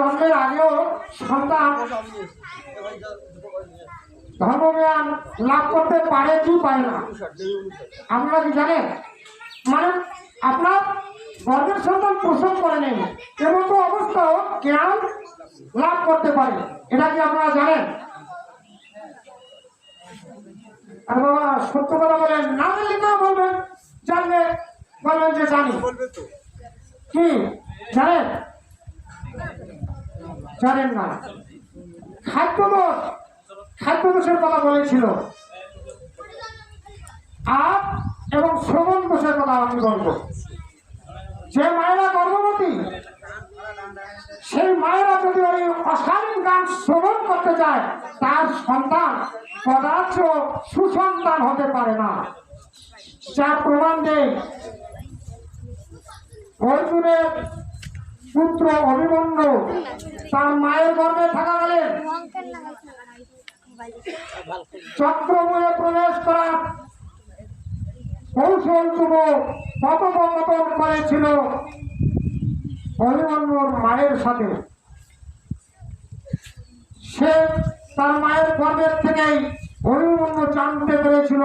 জন্মের আগেও সন্তান ধর্মজ্ঞান লাভ করতে পারে কি পারে না? আপনারা কি জানেন? মানে আপনার গর্ভের সন্তান প্রসব করে নেই এমন তো অবস্থাও জ্ঞান লাভ করতে পারে। এটা কি আপনারা জানেন? আর বাবা সত্য কথা বলেন না জানলে না বলবেন জানলে বলবেন যে জানি। কি? জানেন? জানেন না। খাদ্যদোষ খাদ্যদোষের কথা বলেছিল। আর এবং শ্রবণ দোষের কথা আমি বলব। যে মায়েরা গর্ভবতী, সেই মায়েরা যদি ওই অশালীন গান শ্রবণ করতে যায় তার সন্তান কদাচ সুসন্তান হতে পারে না। যা প্রমাণ দেয় অর্জুনের পুত্র অভিমন্যু মায়ের করেছিল অভিমন্যুর মায়ের সাথে। সে তার মায়ের গর্ভের থেকেই অভিমন্যু জানতে পেরেছিল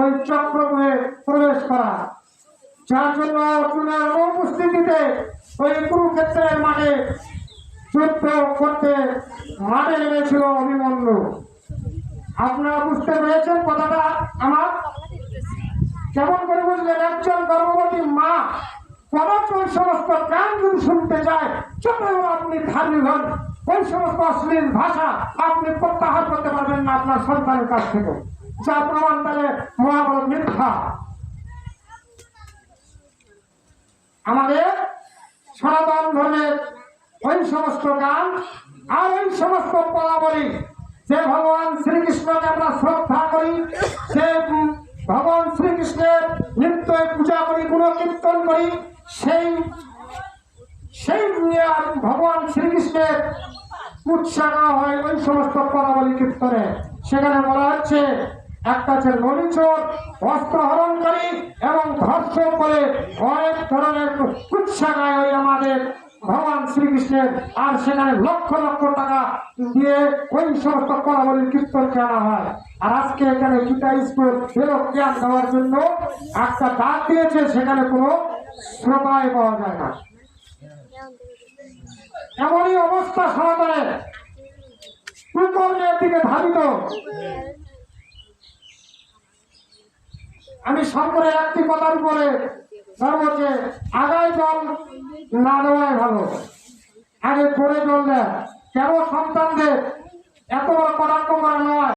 ওই চক্রময়ে প্রবেশ করা। যার জন্য অর্জুনের অনুপস্থিতিতে ওই কুরুক্ষেত্রের মাঠে যুদ্ধ করতে মাঠে নেমেছিল অভিমন্যু। আপনারা বুঝতে পেরেছেন কথাটা আমার? কেমন করে বুঝলেন? একজন গর্ভবতী মা কদাচ ওই সমস্ত গান যদি শুনতে যায় যতই আপনি ধার্মিক হন, ওই সমস্ত অশ্লীল ভাষা আপনি প্রত্যাহার করতে পারবেন না আপনার সন্তানের কাছ থেকে। যা প্রমাণ তাহলে মহাভারত মিথ্যা। আমাদের সনাতন ধর্মের সমস্ত গান আর ওই সমস্ত পদাবলী যে ভগবান শ্রীকৃষ্ণকে আমরা শ্রদ্ধা করি, যে ভগবান শ্রীকৃষ্ণের নিত্য পূজা করি, গুণকীর্তন করি, সেই সেই নিয়ে ভগবান শ্রীকৃষ্ণের উৎসাহ হয় ওই সমস্ত পদাবলী কীর্তনে। সেখানে বলা হচ্ছে, একটা হচ্ছে নলিচোর অস্ত্র হরণকারী এবং ধর্ষণ করে অনেক ধরনের উৎসাহায় ওই আমাদের ভগবান শ্রীকৃষ্ণের আর সেখানে লক্ষ লক্ষ টাকা দিয়ে ওই সমস্ত পদাবলীর কীর্তন করা হয়। আর আজকে এখানে গীতা স্কুল ফেরত জ্ঞান দেওয়ার জন্য একটা ডাক দিয়েছে, সেখানে কোনো শ্রোতায় পাওয়া যায় না। এমনই অবস্থা সনাতনের কুকর্মের দিকে ধাবিত। আমি শঙ্করের একটি কথার উপরে যে আগায় জল না দেওয়াই ভালো। আগে করে চললে কেন সন্তানদের এত বড় কটাক্ষ করা নয়?